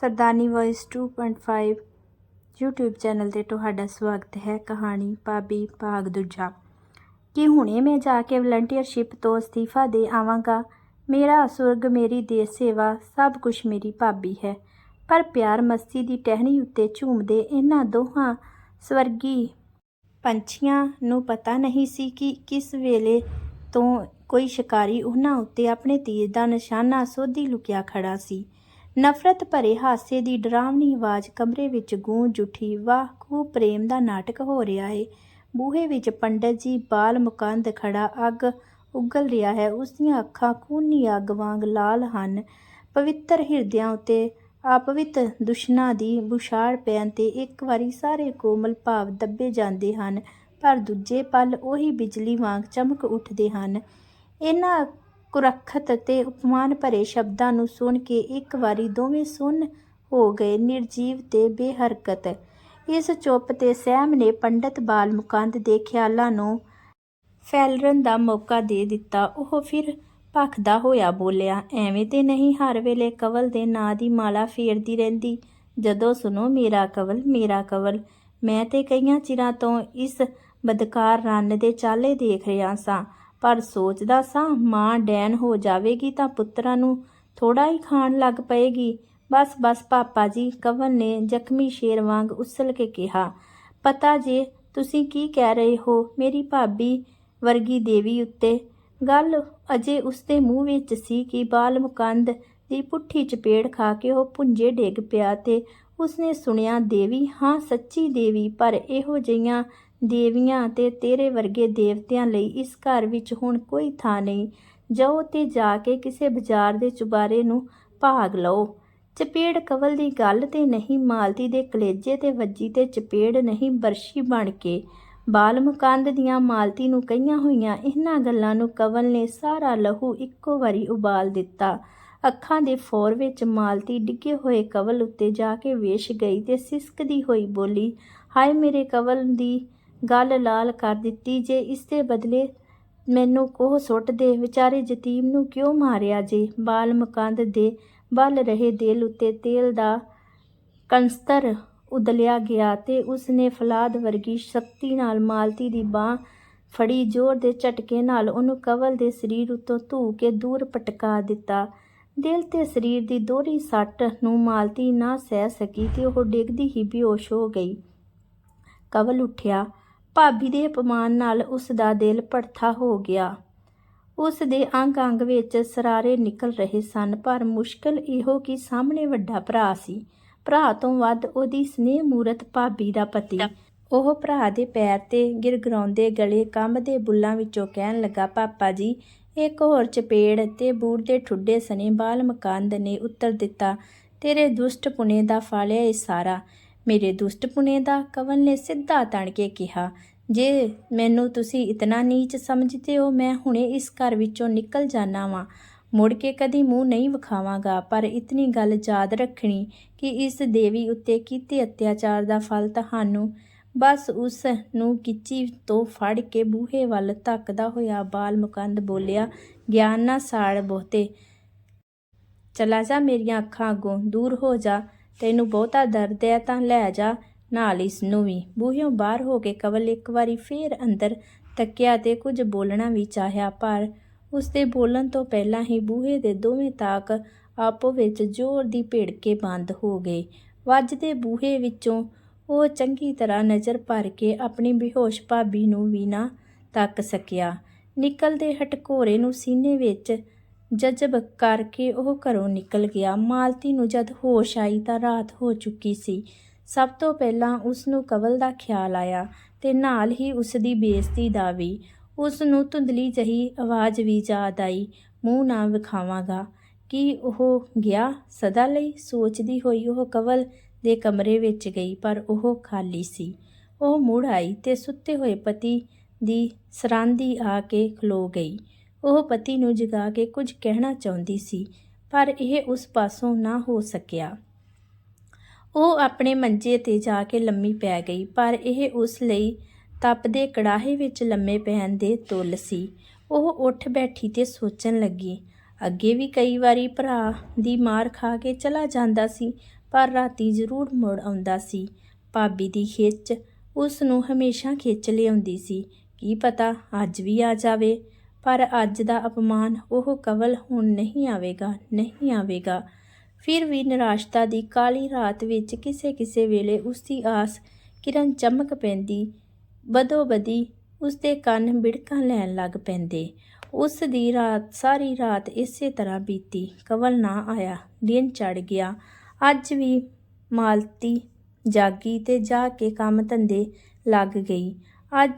ਸਰਦਾਨੀ voice 2.5 YouTube channel ਤੇ ਤੁਹਾਡਾ ਸਵਾਗਤ ਹੈ, ਕਹਾਣੀ ਭਾਬੀ ਭਾਗ ਦੂਜਾ। ਕਿ ਹੁਣੇ ਮੈਂ ਜਾ ਕੇ ਵਲੰਟੀਅਰਸ਼ਿਪ ਤੋਂ ਅਸਤੀਫਾ ਦੇ ਆਵਾਂਗਾ, ਮੇਰਾ ਸੁਰਗ, ਮੇਰੀ ਦੇਸ਼ ਸੇਵਾ, ਸਭ ਕੁਝ ਮੇਰੀ ਭਾਬੀ ਹੈ। ਪਰ ਪਿਆਰ ਮਸਤੀ ਦੀ ਟਹਿਣੀ ਉੱਤੇ ਝੂਮਦੇ ਇਹਨਾਂ ਦੋਹਾਂ ਸਵਰਗੀ ਪੰਛੀਆਂ ਨੂੰ ਪਤਾ ਨਹੀਂ ਸੀ ਕਿ ਕਿਸ ਵੇਲੇ ਤੋਂ ਕੋਈ ਸ਼ਿਕਾਰੀ ਉਹਨਾਂ ਉੱਤੇ ਆਪਣੇ ਤੀਰ ਦਾ ਨਿਸ਼ਾਨਾ ਸੋਧੀ ਲੁਕਿਆ ਖੜਾ ਸੀ। ਨਫ਼ਰਤ ਭਰੇ ਹਾਸੇ ਦੀ ਡਰਾਵਣੀ ਆਵਾਜ਼ ਕਮਰੇ ਵਿੱਚ ਗੂੰਜ ਉੱਠੀ। ਵਾਹ ਖੂਬ ਪ੍ਰੇਮ ਦਾ ਨਾਟਕ ਹੋ ਰਿਹਾ ਹੈ ਬੂਹੇ ਵਿੱਚ ਪੰਡਤ ਜੀ ਬਾਲ ਮੁਕੰਦ ਖੜਾ ਅੱਗ ਉਗਲ ਰਿਹਾ ਹੈ। ਉਸ ਦੀਆਂ ਅੱਖਾਂ ਖੂਨੀ ਅੱਗ ਵਾਂਗ ਲਾਲ ਹਨ। ਪਵਿੱਤਰ ਹਿਰਦਿਆਂ ਉੱਤੇ ਆਪਵਿਤ ਦੁਸ਼ਮਣਾਂ ਦੀ ਬੁਛਾੜ ਪੈਣ ਤੇ ਇੱਕ ਵਾਰੀ ਸਾਰੇ ਕੋਮਲ ਭਾਵ ਦੱਬੇ ਜਾਂਦੇ ਹਨ, ਪਰ ਦੂਜੇ ਪਲ ਉਹੀ ਬਿਜਲੀ ਵਾਂਗ ਚਮਕ ਉੱਠਦੇ ਹਨ। ਇਹਨਾਂ ਕੁਰੱਖਤ ਤੇ ਉਪਮਾਨ ਭਰੇ ਸ਼ਬਦਾਂ ਨੂੰ ਸੁਣ ਕੇ ਇੱਕ ਵਾਰੀ ਦੋਵੇਂ ਸੁੰਨ ਹੋ ਗਏ ਨਿਰਜੀਵ ਤੇ ਬੇਹਰਕਤ। ਇਸ ਚੁੱਪ ਤੇ ਸਹਿਮ ਨੇ ਪੰਡਤ ਬਾਲ ਮੁਕੰਦ ਦੇ ਖਿਆਲਾਂ ਨੂੰ ਫੈਲਰਨ ਦਾ ਮੌਕਾ ਦੇ ਦਿੱਤਾ। ਉਹ ਫਿਰ ਭਖਦਾ ਹੋਇਆ ਬੋਲਿਆ, ਐਵੇਂ ਤੇ ਨਹੀਂ ਹਰ ਵੇਲੇ ਕਵਲ ਦੇ ਨਾਂ ਦੀ ਮਾਲਾ ਫੇਰਦੀ ਰਹਿੰਦੀ। ਜਦੋਂ ਸੁਣੋ ਮੇਰਾ ਕਵਲ ਮੇਰਾ ਕਵਲ, ਮੈਂ ਤੇ ਕਈਆਂ ਚਿਰਾਂ ਤੋਂ ਇਸ ਬਦਕਾਰ ਰੰਨ ਦੇ ਚਾਲੇ ਦੇਖ ਰਿਹਾ ਸਾਂ। ਪਰ ਸੋਚਦਾ ਸਾਂ ਮਾਂ ਡੈਨ ਹੋ ਜਾਵੇਗੀ ਤਾਂ ਪੁੱਤਰਾਂ ਨੂੰ ਥੋੜਾ ਹੀ ਖਾਣ ਲੱਗ ਪਏਗੀ। ਬਸ ਬਸ ਪਾਪਾ ਜੀ, ਕਵਲ ਨੇ ਜ਼ਖਮੀ ਸ਼ੇਰ ਵਾਂਗ ਉਸਲ ਕੇ ਕਿਹਾ, ਪਤਾ ਜੇ ਤੁਸੀਂ ਕੀ ਕਹਿ ਰਹੇ ਹੋ ਮੇਰੀ ਭਾਬੀ ਵਰਗੀ ਦੇਵੀ ਉੱਤੇ? ਗੱਲ ਅਜੇ ਉਸਦੇ ਮੂੰਹ ਵਿੱਚ ਸੀ ਕਿ ਬਾਲ ਮੁਕੰਦ ਦੀ ਪੁੱਠੀ ਚਪੇੜ ਖਾ ਕੇ ਉਹ ਪੁੰਜੇ ਡਿੱਗ ਪਿਆ ਤੇ ਉਸਨੇ ਸੁਣਿਆ, ਦੇਵੀ, ਹਾਂ, ਸੱਚੀ ਦੇਵੀ, ਪਰ ਇਹੋ ਜਿਹੀਆਂ ਦੇਵੀਆਂ ਅਤੇ ਤੇਰੇ ਵਰਗੇ ਦੇਵਤਿਆਂ ਲਈ ਇਸ ਘਰ ਵਿੱਚ ਹੁਣ ਕੋਈ ਥਾਂ ਨਹੀਂ। ਜਾਓ ਤੇ ਜਾ ਕੇ ਕਿਸੇ ਬਾਜ਼ਾਰ ਦੇ ਚੁਬਾਰੇ ਨੂੰ ਭਾਗ ਲਓ। ਚਪੇੜ ਕਵਲ ਦੀ ਗੱਲ ਤੇ ਨਹੀਂ, ਮਾਲਤੀ ਦੇ ਕਲੇਜੇ ਤੇ ਵੱਜੀ ਤੇ ਚਪੇੜ ਨਹੀਂ, ਬਰਸ਼ੀ ਬਣ ਕੇ। ਬਾਲ ਮੁਕੰਦ ਦੀਆਂ ਮਾਲਤੀ ਨੂੰ ਕਹੀਆਂ ਹੋਈਆਂ ਇਹਨਾਂ ਗੱਲਾਂ ਨੂੰ ਕਵਲ ਨੇ ਸਾਰਾ ਲਹੂ ਇੱਕੋ ਵਾਰੀ ਉਬਾਲ ਦਿੱਤਾ। ਅੱਖਾਂ ਦੇ ਫੋਰ ਵਿੱਚ ਮਾਲਤੀ ਡਿੱਗੇ ਹੋਏ ਕਵਲ ਉੱਤੇ ਜਾ ਕੇ ਵੇਸ਼ ਗਈ ਤੇ ਸਿਸਕਦੀ ਹੋਈ ਬੋਲੀ, ਹਾਏ ਮੇਰੇ ਕਵਲ ਦੀ ਗੱਲ ਲਾਲ ਕਰ ਦਿੱਤੀ ਜੇ ਇਸ ਦੇ ਬਦਲੇ ਮੈਨੂੰ ਕੋਹ ਸੁੱਟ ਦੇ। ਵਿਚਾਰੇ ਯਤੀਮ ਨੂੰ ਕਿਉਂ ਮਾਰਿਆ ਜੇ? ਬਾਲ ਮਕੰਦ ਦੇ ਬਲ ਰਹੇ ਦਿਲ ਉੱਤੇ ਤੇਲ ਦਾ ਕੰਸਤਰ ਉਦਲਿਆ ਗਿਆ ਤੇ ਉਸਨੇ ਫਲਾਦ ਵਰਗੀ ਸ਼ਕਤੀ ਨਾਲ ਮਾਲਤੀ ਦੀ ਬਾਹ ਫੜੀ, ਜ਼ੋਰ ਦੇ ਝਟਕੇ ਨਾਲ ਉਹਨੂੰ ਕਵਲ ਦੇ ਸਰੀਰ ਉੱਤੋਂ ਧੂ ਕੇ ਦੂਰ ਪਟਕਾ ਦਿੱਤਾ। ਦਿਲ ਤੇ ਸਰੀਰ ਦੀ ਦੋਹਰੀ ਸੱਟ ਨੂੰ ਮਾਲਤੀ ਨਾ ਸਹਿ ਸਕੀ ਤੇ ਉਹ ਡਿੱਗਦੀ ਹੀ ਬੇਹੋਸ਼ ਹੋ ਗਈ। ਕਵਲ ਉੱਠਿਆ। ਭਾਬੀ ਦੇ ਅਪਮਾਨ ਨਾਲ ਉਸ ਦਾ ਦਿਲ ਭੜਥਾ ਹੋ ਗਿਆ। ਉਸ ਦੇ ਅੰਗ ਅੰਗ ਵਿੱਚ ਸਰਾਰੇ ਨਿਕਲ ਰਹੇ ਸਨ, ਪਰ ਮੁਸ਼ਕਲ ਇਹੋ ਕਿ ਸਾਹਮਣੇ ਵੱਡਾ ਭਰਾ ਸੀ। ਭਰਾ ਤੋਂ ਵੱਧ ਉਹਦੀ ਸਨੇਹ ਮੂਰਤ ਭਾਬੀ ਦਾ ਪਤੀ। ਉਹ ਭਰਾ ਦੇ ਪੈਰ ਤੇ ਗਿਰਗਰਾਉਂਦੇ ਗਲੇ ਕੰਬ ਦੇ ਬੁੱਲਾਂ ਵਿੱਚੋਂ ਕਹਿਣ ਲੱਗਾ, ਪਾਪਾ ਜੀ, ਇੱਕ ਹੋਰ ਚਪੇੜ ਤੇ ਬੂਟ ਦੇ ਠੁੱਡੇ ਸਨੇ ਬਾਲ ਮਕੰਦ ਨੇ, ਉੱਤਰ ਦਿੱਤਾ। ਤੇਰੇ ਦੁਸ਼ਟ ਪੁਨੇ ਦਾ ਫਾਲਿਆ ਇਹ ਸਾਰਾ। ਮੇਰੇ ਦੁਸ਼ਟ ਪੁਨੇ ਦਾ ਕਵਲ ਨੇ ਸਿੱਧਾ ਤਣ ਕੇ ਕਿਹਾ, ਜੇ ਮੈਨੂੰ ਤੁਸੀਂ ਇਤਨਾ ਨੀਚ ਸਮਝਦੇ ਹੋ, ਮੈਂ ਹੁਣੇ ਇਸ ਘਰ ਵਿੱਚੋਂ ਨਿਕਲ ਜਾਣਾ ਵਾਂ। ਮੁੜ ਕੇ ਕਦੀ ਮੂੰਹ ਨਹੀਂ ਵਿਖਾਵਾਂਗਾ, ਪਰ ਇਤਨੀ ਗੱਲ ਯਾਦ ਰੱਖਣੀ ਕਿ ਇਸ ਦੇਵੀ ਉੱਤੇ ਕੀਤੇ ਅਤਿਆਚਾਰ ਦਾ ਫਲ ਤੁਹਾਨੂੰ ਬਸ ਉਸ ਨੂੰ ਕਿਚੀ ਤੋਂ ਫੜ ਕੇ ਬੂਹੇ ਵੱਲ ਧੱਕਦਾ ਹੋਇਆ ਬਾਲ ਮੁਕੰਦ ਬੋਲਿਆ, ਗਿਆਨ ਨਾ ਸਾੜ ਬਹੁਤੇ। ਚਲਾ ਜਾ ਮੇਰੀਆਂ ਅੱਖਾਂ ਅੱਗੋਂ, ਦੂਰ ਹੋ ਜਾ। ਤੈਨੂੰ ਬਹੁਤਾ ਦਰਦ ਹੈ ਤਾਂ ਲੈ ਜਾ ਨਾਲ ਇਸ ਨੂੰ ਵੀ। ਬੂਹਿਓਂ ਬਾਹਰ ਹੋ ਕੇ ਕਵਲ ਇੱਕ ਵਾਰੀ ਫੇਰ ਅੰਦਰ ਤੱਕਿਆ ਤੇ ਕੁਝ ਬੋਲਣਾ ਵੀ ਚਾਹਿਆ, ਪਰ ਉਸ ਦੇ ਬੋਲਣ ਤੋਂ ਪਹਿਲਾਂ ਹੀ ਬੂਹੇ ਦੇ ਦੋਵੇਂ ਤਾਕ ਆਪੋ ਵਿੱਚ ਜ਼ੋਰ ਦੀ ਭਿੜਕੇ ਬੰਦ ਹੋ ਗਏ। ਵੱਜਦੇ ਬੂਹੇ ਵਿੱਚੋਂ ਉਹ ਚੰਗੀ ਤਰ੍ਹਾਂ ਨਜ਼ਰ ਭਰ ਕੇ ਆਪਣੀ ਬੇਹੋਸ਼ ਭਾਬੀ ਨੂੰ ਵੀ ਨਾ ਤੱਕ ਸਕਿਆ। ਨਿਕਲਦੇ ਹਟਕੋਰੇ ਨੂੰ ਸੀਨੇ ਵਿੱਚ ਜਜ਼ਬ ਕਰਕੇ ਉਹ ਘਰੋਂ ਨਿਕਲ ਗਿਆ। ਮਾਲਤੀ ਨੂੰ ਜਦ ਹੋਸ਼ ਆਈ ਤਾਂ ਰਾਤ ਹੋ ਚੁੱਕੀ ਸੀ। ਸਭ ਤੋਂ ਪਹਿਲਾਂ ਉਸ ਨੂੰ ਕਵਲ ਦਾ ਖਿਆਲ ਆਇਆ ਤੇ ਨਾਲ ਹੀ ਉਸ ਦੀ ਬੇਇੱਜ਼ਤੀ ਦਾ ਵੀ। ਉਸ ਨੂੰ ਧੁੰਦਲੀ ਜਹੀ ਆਵਾਜ਼ ਵੀ ਯਾਦ ਆਈ, ਮੂੰਹ ਨਾ ਵਿਖਾਵਾਂਗਾ। ਕਿ ਉਹ ਗਿਆ ਸਦਾ ਲਈ? ਸੋਚਦੀ ਹੋਈ ਉਹ ਕਵਲ ਦੇ ਕਮਰੇ ਵਿੱਚ ਗਈ, ਪਰ ਉਹ ਖਾਲੀ ਸੀ। ਉਹ ਮੁੜ ਆਈ ਤੇ ਸੁੱਤੇ ਹੋਏ ਪਤੀ ਦੀ ਸਰਾਂਦੀ ਆ ਕੇ ਖਲੋ ਗਈ। ਉਹ ਪਤੀ ਨੂੰ ਜਗਾ ਕੇ ਕੁਝ ਕਹਿਣਾ ਚਾਹੁੰਦੀ ਸੀ, ਪਰ ਇਹ ਉਸ ਪਾਸੋਂ ਨਾ ਹੋ ਸਕਿਆ। ਉਹ ਆਪਣੇ ਮੰਜੇ ਤੇ ਜਾ ਕੇ ਲੰਮੀ ਪੈ ਗਈ, ਪਰ ਇਹ ਉਸ ਲਈ ਤਪਦੇ ਕੜਾਹੇ ਵਿੱਚ ਲੰਮੇ ਪੈਣ ਦੇ ਤੁਲ ਸੀ। ਉਹ ਉੱਠ ਬੈਠੀ ਤੇ ਸੋਚਣ ਲੱਗੀ, ਅੱਗੇ ਵੀ ਕਈ ਵਾਰੀ ਭਰਾ ਦੀ ਮਾਰ ਖਾ ਕੇ ਚਲਾ ਜਾਂਦਾ ਸੀ, ਪਰ ਰਾਤੀ ਜ਼ਰੂਰ ਮੁੜ ਆਉਂਦਾ ਸੀ। ਭਾਬੀ ਦੀ ਖਿੱਚ ਉਸ ਨੂੰ ਹਮੇਸ਼ਾ ਖਿੱਚ ਲਿਆਉਂਦੀ ਸੀ, ਕੀ ਪਤਾ ਅੱਜ ਵੀ ਆ ਜਾਵੇ। ਪਰ ਅੱਜ ਦਾ ਅਪਮਾਨ ਉਹ ਕਵਲ ਹੁਣ ਨਹੀਂ ਆਵੇਗਾ ਨਹੀਂ ਆਵੇਗਾ। ਫਿਰ ਵੀ ਨਿਰਾਸ਼ਤਾ ਦੀ ਕਾਲੀ ਰਾਤ ਵਿੱਚ ਕਿਸੇ ਕਿਸੇ ਵੇਲੇ ਉਸ ਦੀ ਆਸ ਕਿਰਨ ਚਮਕ ਪੈਂਦੀ। ਬਦੋਬਦੀ ਉਸ ਦੇ ਕੰਨ ਬਿੜਕਾਂ ਲੈਣ ਲੱਗ ਪੈਂਦੇ। ਉਸ ਦੀ ਰਾਤ, ਸਾਰੀ ਰਾਤ ਇਸੇ ਤਰ੍ਹਾਂ ਬੀਤੀ। ਕਵਲ ਨਾ ਆਇਆ, ਦਿਨ ਚੜ ਗਿਆ। ਅੱਜ ਵੀ ਮਾਲਤੀ ਜਾਗੀ ਤੇ ਜਾ ਕੇ ਕੰਮ ਧੰਦੇ ਲੱਗ ਗਈ। ਅੱਜ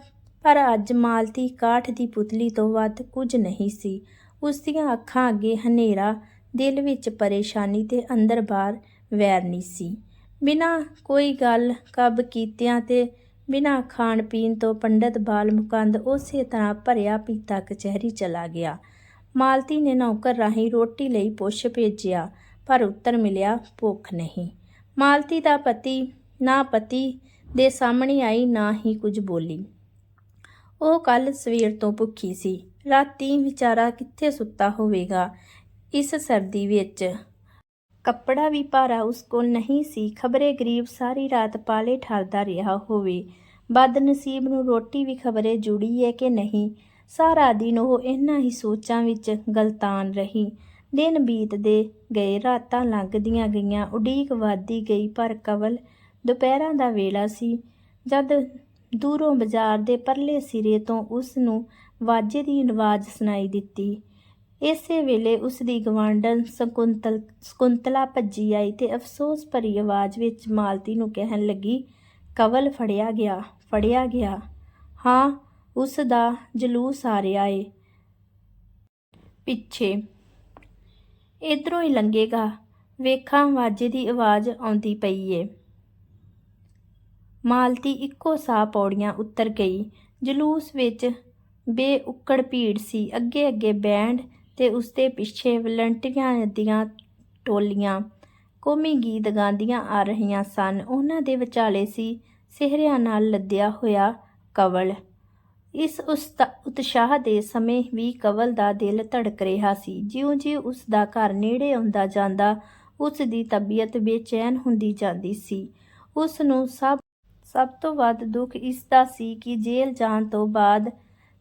ਪਰ ਅੱਜ ਮਾਲਤੀ ਕਾਠ ਦੀ ਪੁਤਲੀ ਤੋਂ ਵੱਧ ਕੁਝ ਨਹੀਂ ਸੀ। ਉਸ ਦੀਆਂ ਅੱਖਾਂ ਅੱਗੇ ਹਨੇਰਾ, ਦਿਲ ਵਿੱਚ ਪਰੇਸ਼ਾਨੀ ਤੇ ਅੰਦਰ ਬਾਹਰ ਵੈਰ ਨਹੀਂ ਸੀ। ਬਿਨਾਂ ਕੋਈ ਗੱਲ ਕਬ ਕੀਤਿਆਂ ਤੇ ਬਿਨਾਂ ਖਾਣ ਪੀਣ ਤੋਂ ਪੰਡਤ ਬਾਲ ਮੁਕੰਦ ਉਸੇ ਤਰ੍ਹਾਂ ਭਰਿਆ ਪੀਤਾ ਕਚਹਿਰੀ ਚਲਾ ਗਿਆ। ਮਾਲਤੀ ਨੇ ਨੌਕਰ ਰਾਹੀਂ ਰੋਟੀ ਲਈ ਪੁੱਛ ਭੇਜਿਆ, ਪਰ ਉੱਤਰ ਮਿਲਿਆ, ਭੁੱਖ ਨਹੀਂ। ਮਾਲਤੀ ਦਾ ਪਤੀ, ਨਾ ਪਤੀ ਦੇ ਸਾਹਮਣੇ ਆਈ, ਨਾ ਹੀ ਕੁਝ ਬੋਲੀ। ਉਹ ਕੱਲ ਸਵੇਰ ਤੋਂ ਭੁੱਖੀ ਸੀ। ਰਾਤੀ ਵਿਚਾਰਾ ਕਿੱਥੇ ਸੁੱਤਾ ਹੋਵੇਗਾ ਇਸ ਸਰਦੀ ਵਿੱਚ? ਕੱਪੜਾ ਵੀ ਭਾਰਾ ਉਸ ਕੋਲ ਨਹੀਂ ਸੀ। ਖਬਰੇ ਗਰੀਬ ਸਾਰੀ ਰਾਤ ਪਾਲੇ ਠਾਲਦਾ ਰਿਹਾ ਹੋਵੇ। ਬਦਨਸੀਬ ਨੂੰ ਰੋਟੀ ਵੀ ਖਬਰੇ ਜੁੜੀ ਹੈ ਕਿ ਨਹੀਂ? ਸਾਰਾ ਦਿਨ ਉਹ ਇਹਨਾਂ ਹੀ ਸੋਚਾਂ ਵਿੱਚ ਗਲਤਾਨ ਰਹੀ। ਦਿਨ ਬੀਤਦੇ ਗਏ, ਰਾਤਾਂ ਲੰਘਦੀਆਂ ਗਈਆਂ, ਉਡੀਕ ਵੱਧਦੀ ਗਈ, ਪਰ ਕਵਲ ਦੁਪਹਿਰਾਂ ਦਾ ਵੇਲਾ ਸੀ। ਜਦ ਦੂਰੋਂ ਬਾਜ਼ਾਰ ਦੇ ਪਰਲੇ ਸਿਰੇ ਤੋਂ ਉਸ ਨੂੰ ਵਾਜੇ ਦੀ ਆਵਾਜ਼ ਸੁਣਾਈ ਦਿੱਤੀ। ਇਸੇ ਵੇਲੇ ਉਸ ਦੀ ਗਵਾਂਢਣ ਸਕੁੰਤਲ, ਸਕੁੰਤਲਾ ਭੱਜੀ ਆਈ ਤੇ ਅਫਸੋਸ ਭਰੀ ਆਵਾਜ਼ ਵਿੱਚ ਮਾਲਤੀ ਨੂੰ ਕਹਿਣ ਲੱਗੀ, ਕਵਲ ਫੜਿਆ ਗਿਆ ਫੜਿਆ ਗਿਆ। ਹਾਂ ਉਸ ਦਾ ਜਲੂਸ ਆ ਰਿਹਾ ਏ। ਪਿੱਛੇ। ਇਧਰੋਂ ਹੀ ਲੰਘੇਗਾ। ਵੇਖਾਂ ਵਾਜੇ ਦੀ ਆਵਾਜ਼ ਆਉਂਦੀ ਪਈ ਏ। ਮਾਲਤੀ ਇੱਕੋ ਸਾਹ ਪੌੜੀਆਂ ਉੱਤਰ ਗਈ। ਜਲੂਸ ਵਿੱਚ ਬੇਉੱਕੜ ਭੀੜ ਸੀ। ਅੱਗੇ ਅੱਗੇ ਬੈਂਡ ਤੇ ਉਸਦੇ ਪਿੱਛੇ ਵਲੰਟੀਅਰਾਂ ਦੀਆਂ ਟੋਲੀਆਂ, ਕੌਮੀ ਗੀਤ ਗਾਉਂਦੀਆਂ ਆ ਰਹੀਆਂ ਸਨ। ਉਹਨਾਂ ਦੇ ਵਿਚਾਲੇ ਸੀ ਸਿਹਰਿਆਂ ਨਾਲ ਲੱਦਿਆ ਹੋਇਆ ਕਵਲ। ਇਸ ਉਸਤਾ- ਉਤਸ਼ਾਹ ਦੇ ਸਮੇਂ ਵੀ ਕੰਵਲ ਦਾ ਦਿਲ ਧੜਕ ਰਿਹਾ ਸੀ। ਜਿਉਂ-ਜਿਉਂ ਉਸਦਾ ਘਰ ਨੇੜੇ ਆਉਂਦਾ ਜਾਂਦਾ ਉਸ ਦੀ ਤਬੀਅਤ ਬੇਚੈਨ ਹੁੰਦੀ ਜਾਂਦੀ ਸੀ। ਉਸ ਨੂੰ ਸਭ ਸਭ ਤੋਂ ਵੱਧ ਦੁੱਖ ਇਸ ਦਾ ਸੀ ਕਿ ਜੇਲ੍ਹ ਜਾਣ ਤੋਂ ਬਾਅਦ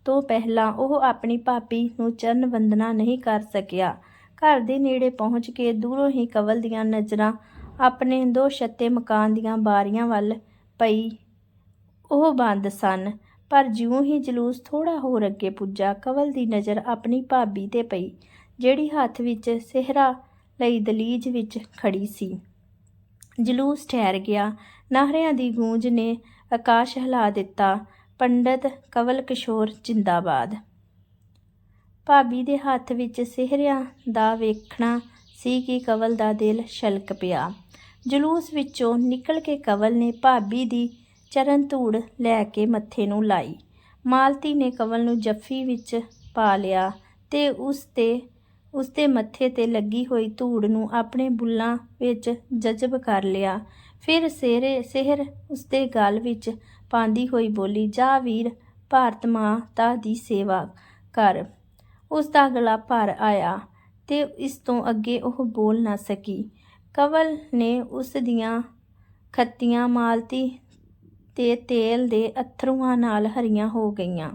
ਤੋਂ ਪਹਿਲਾਂ ਉਹ ਆਪਣੀ ਭਾਬੀ ਨੂੰ ਚਰਨ ਵੰਦਨਾ ਨਹੀਂ ਕਰ ਸਕਿਆ। ਘਰ ਦੇ ਨੇੜੇ ਪਹੁੰਚ ਕੇ ਦੂਰੋਂ ਹੀ ਕਵਲ ਦੀਆਂ ਨਜ਼ਰਾਂ ਆਪਣੇ ਦੋ ਛੱਤੇ ਮਕਾਨ ਦੀਆਂ ਬਾਰੀਆਂ ਵੱਲ ਪਈ ਉਹ ਬੰਦ ਸਨ, ਪਰ ਜਿਉਂ ਹੀ ਜਲੂਸ ਥੋੜਾ ਹੋਰ ਅੱਗੇ ਪੁੱਜਾ, ਕਵਲ ਦੀ ਨਜ਼ਰ ਆਪਣੀ ਭਾਬੀ ਤੇ ਪਈ, ਜਿਹੜੀ ਹੱਥ ਵਿੱਚ ਸਿਹਰਾ ਲਈ ਦਲੀਜ ਵਿੱਚ ਖੜੀ ਸੀ। ਜਲੂਸ ਠਹਿਰ ਗਿਆ। ਨਾਹਰਿਆਂ ਦੀ ਗੂੰਜ ਨੇ ਆਕਾਸ਼ ਹਿਲਾ ਦਿੱਤਾ। ਪੰਡਤ ਕਵਲ ਕਿਸ਼ੋਰ ਜਿੰਦਾਬਾਦ। ਭਾਬੀ ਦੇ ਹੱਥ ਵਿੱਚ ਸਿਹਰਿਆਂ ਦਾ ਵੇਖਣਾ ਸੀ ਕਿ ਕਵਲ ਦਾ ਦਿਲ ਛਲਕ ਪਿਆ। ਜਲੂਸ ਵਿੱਚੋਂ ਨਿਕਲ ਕੇ ਕਵਲ ਨੇ ਭਾਬੀ ਦੀ ਚਰਨ ਧੂੜ ਲੈ ਕੇ ਮੱਥੇ ਨੂੰ ਲਾਈ। ਮਾਲਤੀ ਨੇ ਕਵਲ ਨੂੰ ਜੱਫੀ ਵਿੱਚ ਪਾ ਲਿਆ ਤੇ ਉਸ ਤੇ ਉਸ ਦੇ ਮੱਥੇ ਤੇ ਲੱਗੀ ਹੋਈ ਧੂੜ ਨੂੰ ਆਪਣੇ ਬੁੱਲਾਂ ਵਿੱਚ ਜਜ਼ਬ ਕਰ ਲਿਆ। ਫਿਰ ਸਿਹਰੇ, ਸਿਹਰ ਉਸ ਦੇ ਗਲ ਵਿੱਚ ਪਾਉਂਦੀ ਹੋਈ ਬੋਲੀ, ਜਾ ਵੀਰ, ਭਾਰਤ ਮਾਤਾ ਦੀ ਸੇਵਾ ਕਰ। ਉਸ ਦਾ ਗਲਾ ਭਰ ਆਇਆ ਤੇ ਇਸ ਤੋਂ ਅੱਗੇ ਉਹ ਬੋਲ ਨਾ ਸਕੀ। ਕਵਲ ਨੇ ਉਸ ਦੀਆਂ ਖੱਤੀਆਂ ਮਾਲਤੀ ਤੇ ਤੇਲ ਦੇ ਅਥਰੂਆਂ ਨਾਲ ਹਰੀਆਂ ਹੋ ਗਈਆਂ।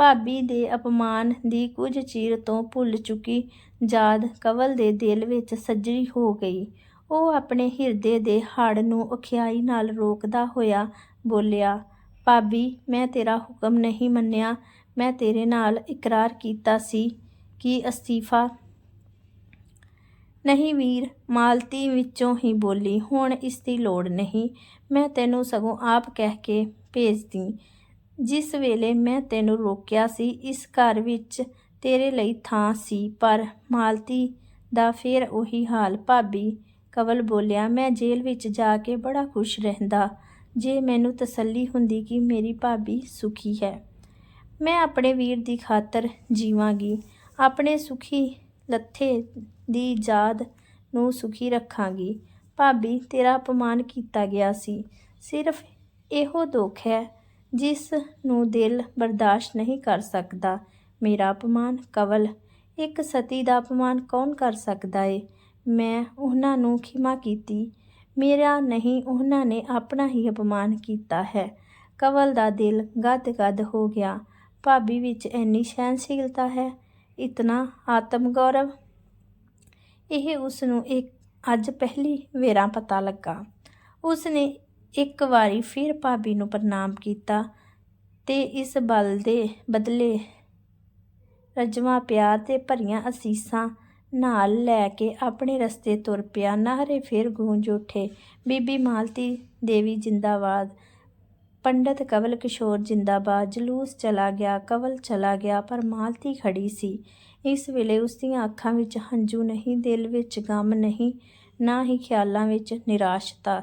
ਭਾਬੀ ਦੇ ਅਪਮਾਨ ਦੀ ਕੁਝ ਚਿਰ ਤੋਂ ਭੁੱਲ ਚੁੱਕੀ ਯਾਦ ਕਵਲ ਦੇ ਦਿਲ ਵਿੱਚ ਸੱਜਰੀ ਹੋ ਗਈ। ਉਹ ਆਪਣੇ ਹਿਰਦੇ ਦੇ ਹੜ੍ਹ ਨੂੰ ਅਖਿਆਈ ਨਾਲ ਰੋਕਦਾ ਹੋਇਆ ਬੋਲਿਆ, ਭਾਬੀ, ਮੈਂ ਤੇਰਾ ਹੁਕਮ ਨਹੀਂ ਮੰਨਿਆ। ਮੈਂ ਤੇਰੇ ਨਾਲ ਇਕਰਾਰ ਕੀਤਾ ਸੀ ਕਿ ਅਸਤੀਫਾ ਨਹੀਂ ਵੀਰ, ਮਾਲਤੀ ਵਿੱਚੋਂ ਹੀ ਬੋਲੀ। ਹੁਣ ਇਸ ਦੀ ਲੋੜ ਨਹੀਂ। ਮੈਂ ਤੈਨੂੰ ਸਗੋਂ ਆਪ ਕਹਿ ਕੇ ਭੇਜਦੀ। ਜਿਸ ਵੇਲੇ ਮੈਂ ਤੈਨੂੰ ਰੋਕਿਆ ਸੀ, ਇਸ ਘਰ ਵਿੱਚ ਤੇਰੇ ਲਈ ਥਾਂ ਸੀ। ਪਰ ਮਾਲਤੀ ਦਾ ਫੇਰ ਉਹੀ ਹਾਲ। ਭਾਬੀ ਕਵਲ ਬੋਲਿਆ, ਮੈਂ ਜੇਲ੍ਹ ਵਿੱਚ ਜਾ ਕੇ ਬੜਾ ਖੁਸ਼ ਰਹਿੰਦਾ। ਜੇ ਮੈਨੂੰ ਤਸੱਲੀ ਹੁੰਦੀ ਕਿ ਮੇਰੀ ਭਾਬੀ ਸੁਖੀ ਹੈ, ਮੈਂ ਆਪਣੇ ਵੀਰ ਦੀ ਖਾਤਰ ਜੀਵਾਂਗੀ। ਆਪਣੇ ਸੁਖੀ ਲੱਥੇ ਦੀ ਯਾਦ ਨੂੰ ਸੁਖੀ ਰੱਖਾਂਗੀ। ਭਾਬੀ, ਤੇਰਾ ਅਪਮਾਨ ਕੀਤਾ ਗਿਆ ਸੀ। ਸਿਰਫ ਇਹੋ ਦੁੱਖ ਹੈ ਜਿਸ ਨੂੰ ਦਿਲ ਬਰਦਾਸ਼ਤ ਨਹੀਂ ਕਰ ਸਕਦਾ। ਮੇਰਾ ਅਪਮਾਨ ਕਵਲ, ਇੱਕ ਸਤੀ ਦਾ ਅਪਮਾਨ ਕੌਣ ਕਰ ਸਕਦਾ ਏ? ਮੈਂ ਉਹਨਾਂ ਨੂੰ ਖਿਮਾ ਕੀਤੀ। ਮੇਰਾ ਨਹੀਂ, ਉਹਨਾਂ ਨੇ ਆਪਣਾ ਹੀ ਅਪਮਾਨ ਕੀਤਾ ਹੈ। ਕਵਲ ਦਾ ਦਿਲ ਗੱਦ ਗੱਦ ਹੋ ਗਿਆ। ਭਾਬੀ ਵਿੱਚ ਇੰਨੀ ਸਹਿਨਸ਼ੀਲਤਾ ਹੈ? ਇਤਨਾ ਆਤਮ ਗੌਰਵ ਇਹ ਉਸ ਨੂੰ ਇੱਕ ਅੱਜ ਪਹਿਲੀ ਵੇਰਾ ਪਤਾ ਲੱਗਾ। ਉਸ ਨੇ ਇੱਕ ਵਾਰੀ ਫਿਰ ਭਾਬੀ ਨੂੰ ਪ੍ਰਣਾਮ ਕੀਤਾ ਤੇ ਇਸ ਬਲ ਦੇ ਬਦਲੇ ਰਜਵਾਂ ਪਿਆਰ ਤੇ ਭਰੀਆਂ ਅਸੀਸਾਂ ਨਾਲ ਲੈ ਕੇ ਆਪਣੇ ਰਸਤੇ ਤੁਰ ਪਿਆ। ਨਾਹਰੇ ਫਿਰ ਗੂੰਜ ਉੱਠੇ। ਬੀਬੀ ਮਾਲਤੀ ਦੇਵੀ ਜਿੰਦਾਬਾਦ। ਪੰਡਤ ਕਵਲ ਕਿਸ਼ੋਰ ਜਿੰਦਾਬਾਦ। ਜਲੂਸ ਚਲਾ ਗਿਆ, ਕਵਲ ਚਲਾ ਗਿਆ, ਪਰ ਮਾਲਤੀ ਖੜੀ ਸੀ। ਇਸ ਵੇਲੇ ਉਸ ਦੀਆਂ ਅੱਖਾਂ ਵਿੱਚ ਹੰਝੂ ਨਹੀਂ, ਦਿਲ ਵਿੱਚ ਗਮ ਨਹੀਂ, ਨਾ ਹੀ ਖਿਆਲਾਂ ਵਿੱਚ ਨਿਰਾਸ਼ਤਾ।